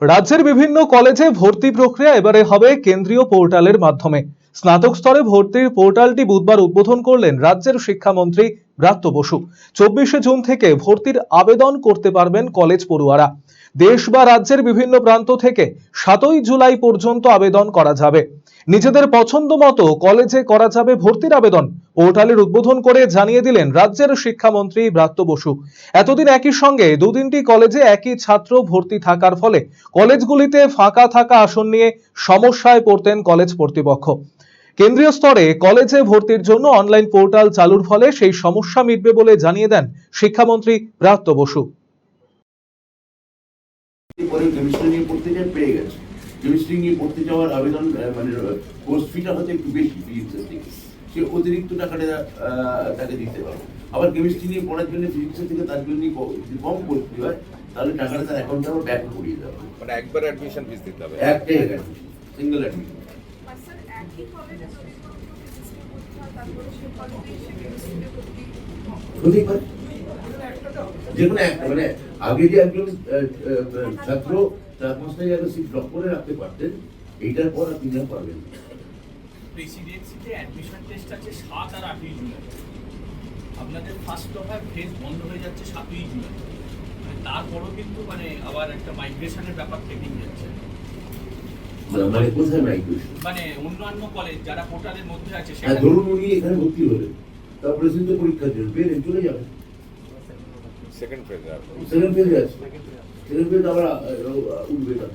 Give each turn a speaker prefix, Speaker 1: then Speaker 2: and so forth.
Speaker 1: রাজ্যের বিভিন্ন কলেজে ভর্তি প্রক্রিয়া এবারে হবে কেন্দ্রীয় পোর্টালের মাধ্যমে। স্নাতক স্তরে ভর্তির পোর্টালটি বুধবার উদ্বোধন করলেন রাজ্যের শিক্ষামন্ত্রী ব্রাত্য বসু। চব্বিশে জুন থেকে ভর্তির আবেদন করতে পারবেন কলেজ পড়ুয়ারা। দেশ বা রাজ্যের বিভিন্ন প্রান্ত থেকে সাতই জুলাই পর্যন্ত আবেদন করা যাবে। নিজেদের পছন্দ মতো কলেজে করা যাবে ভর্তির আবেদন। পোর্টালের উদ্বোধন করে জানিয়ে দিলেন রাজ্যের শিক্ষামন্ত্রী ব্রাত্য বসু। এতদিন একই সঙ্গে দু তিনটি কলেজে একই ছাত্র ভর্তি থাকার ফলে কলেজগুলিতে ফাঁকা থাকা আসন নিয়ে সমস্যায় পড়তেন কলেজ কর্তৃপক্ষ। কেন্দ্রীয় স্তরে কলেজে ভর্তির জন্য অনলাইন পোর্টাল চালুর ফলে সেই সমস্যা মিটবে বলে জানিয়ে দেন শিক্ষামন্ত্রী ব্রাত্য বসু।
Speaker 2: কেমিস্ট্রি নিয়ে পড়তে চায় পেয়ে গেছে। কেমিস্ট্রি নিয়ে পড়তে যাওয়ার আবেদন মানে কোর্স ফিটা হচ্ছে একটু বেশি ফিজিক্সের থেকে সে অতিরিক্ত টাকাটা আহ, তাকে দিতে পারবে আবার কেমিস্ট্রি নিয়ে পড়ার জন্য ফিজিক্সের থেকে তার জন্য যদি কম পড়তে হয় তাহলে টাকাটা তার অ্যাকাউন্টে আবার ব্যাক করিয়ে দেওয়া হবে।
Speaker 3: মানে একবার অ্যাডমিশন ফিস দিতে হবে।
Speaker 2: একটাই অ্যাডমিশন সিঙ্গেল অ্যাডমিশন হতেই মানে পর
Speaker 4: প্রেসিডেন্সিতে অ্যাডমিশন টেস্ট আছে সাত আর আটই জুলাই। আপনাদের ফার্স্ট দফায় ফেজ বন্ধ হয়ে যাচ্ছে সাতই জুলাই। মানে তারপরও কিন্তু মানে আবার একটা মাইগ্রেশনের ব্যাপার থেকেই যাচ্ছে।
Speaker 2: মানে মানে কোথায় মাইগ্রেশন?
Speaker 4: মানে অন্যান্য কলেজ যারা পোর্টালের মধ্যে আছে সেটা
Speaker 2: ধরুন উনি এখানে ভর্তি হলেন তারপরে কিন্তু পরীক্ষা জন্য পেলেন চলে যাবেন।
Speaker 3: সেকেন্ড ফেজ আর
Speaker 2: সেকেন্ড ফেজে আছে। সেকেন্ড ফেজ আবার উঠবে না